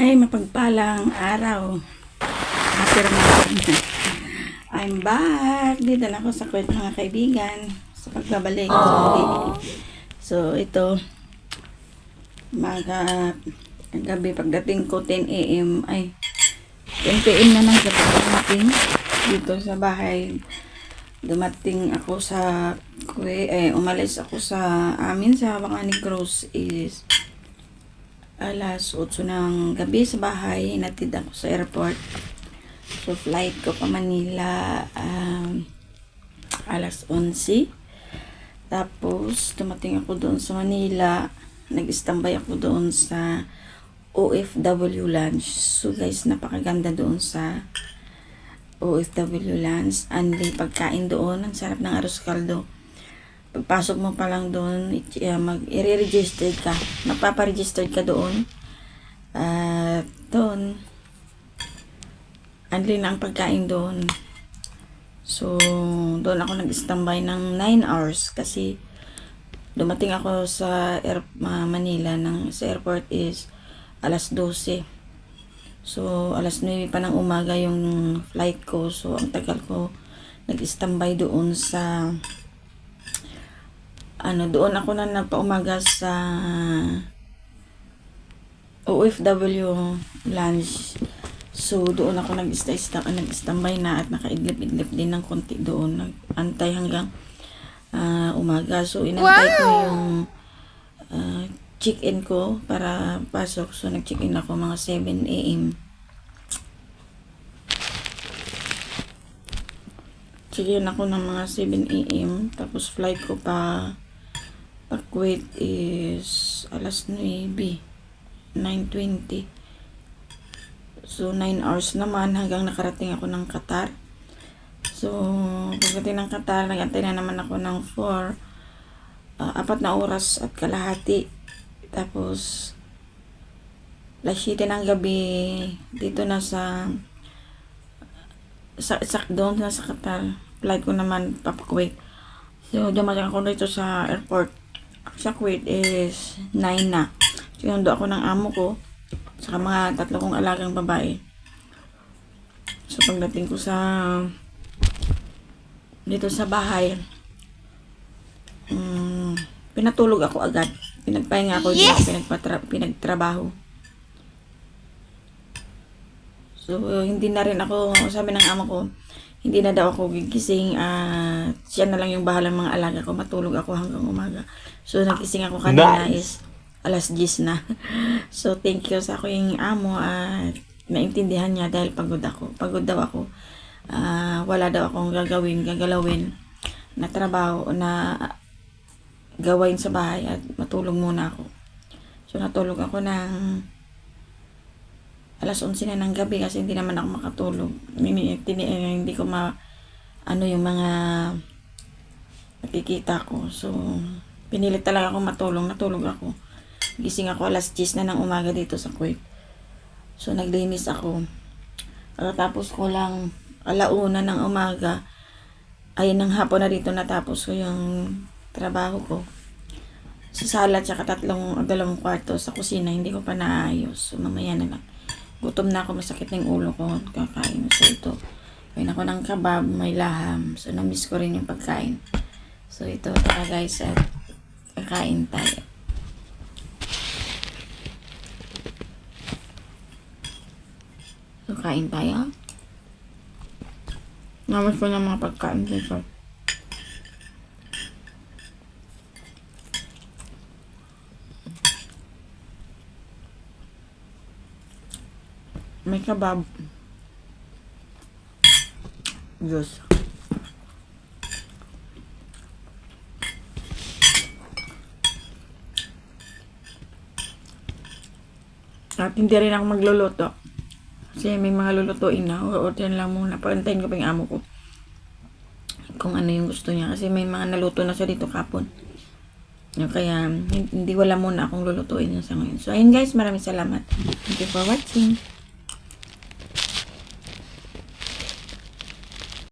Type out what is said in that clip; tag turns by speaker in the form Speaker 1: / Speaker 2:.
Speaker 1: Ay, mapagpalang araw. Happy Ramadan. I'm back. Dito na ako sa kwet mga kaibigan. Sa pagbabalik. So, di- so ito. Maga gabi pagdating ko 10 a.m. ay 10 p.m. na nang gabi dumating dito sa bahay. Dumating ako sa kwe, eh, umalis ako sa amin sa Bangani Cross is alas 8 ng gabi sa bahay. Natid ako sa airport. So, flight ko pa Manila um, alas 11. Tapos, tumating ako doon sa Manila. Nag-standby ako doon sa OFW lunch. So, guys, napakaganda doon sa OFW lunch. Anli pagkain doon. Ang sarap ng arroz caldo pagpasok mo pa lang doon, uh, mag i-register ka. Magpaparegister ka doon. At doon, anli na ang pagkain doon. So, doon ako nag-standby ng 9 hours kasi dumating ako sa air, Ma- Manila ng sa airport is alas 12. So, alas 9 pa ng umaga yung flight ko. So, ang tagal ko nag-standby doon sa ano, doon ako na nagpaumaga sa OFW lunch. So, doon ako nag-stay, nag-standby na at nakaidlip-idlip din ng konti doon. Nag-antay hanggang ah, umaga. So, inantay ko yung ah, check-in ko para pasok. So, nag-check-in ako mga 7 a.m. Check-in ako ng mga 7 a.m. Tapos, flight ko pa pa Kuwait is alas 9. 9.20. So, 9 hours naman hanggang nakarating ako ng Qatar. So, pagdating ng Qatar, nagantay na naman ako ng 4, ah, apat na oras at kalahati. Tapos, 7 ng gabi, dito na sa, sa, sa doon na sa Qatar. Flight ko naman papakuwait. So, dumating ako dito sa airport. Sa Kuwait is 9 na. Sinundo ako ng amo ko. Saka mga tatlo kong alagang babae. So, pagdating ko sa dito sa bahay, mm, pinatulog ako agad. Pinagpahinga ako, yes! pinagpatra- pinagtrabaho. So, hindi na rin ako, sabi ng amo ko, hindi na daw ako gigising at siya na lang yung bahalang mga alaga ko. Matulog ako hanggang umaga. So, nagising ako kanina is alas 10 na. so, thank you sa aking amo at naintindihan niya dahil pagod ako. Pagod daw ako. Ah, wala daw akong gagawin, gagalawin na trabaho na gawain sa bahay at matulog muna ako. So, natulog ako ng alas 11 na ng gabi kasi hindi naman ako makatulog. Hindi, hindi, hindi ko ma ano yung mga nakikita ko. So, pinilit talaga ako matulog. Natulog ako. Gising ako alas 10 na ng umaga dito sa Kuwait. So, naglinis ako. Pagkatapos ko lang alauna ng umaga, ay ng hapon na dito natapos ko yung trabaho ko. Sa sala, tsaka tatlong, dalawang kwarto sa kusina, hindi ko pa naayos. So, mamaya na lang. Gutom na ako, masakit na yung ulo ko. Kakain. So, ito. Kain ako ng kabab, may laham. So, na-miss ko rin yung pagkain. So, ito. Tara guys, at kakain tayo. So, kain tayo. Namas ko ng mga pagkain dito. May kabab. Diyos. At hindi rin ako magluluto. Kasi may mga lulutuin na. Order lang muna. Paantayin ko pa yung amo ko. Kung ano yung gusto niya. Kasi may mga naluto na siya dito kapon. Kaya hindi wala muna akong lulutuin sa ngayon. So ayun guys, maraming salamat. Thank you for watching.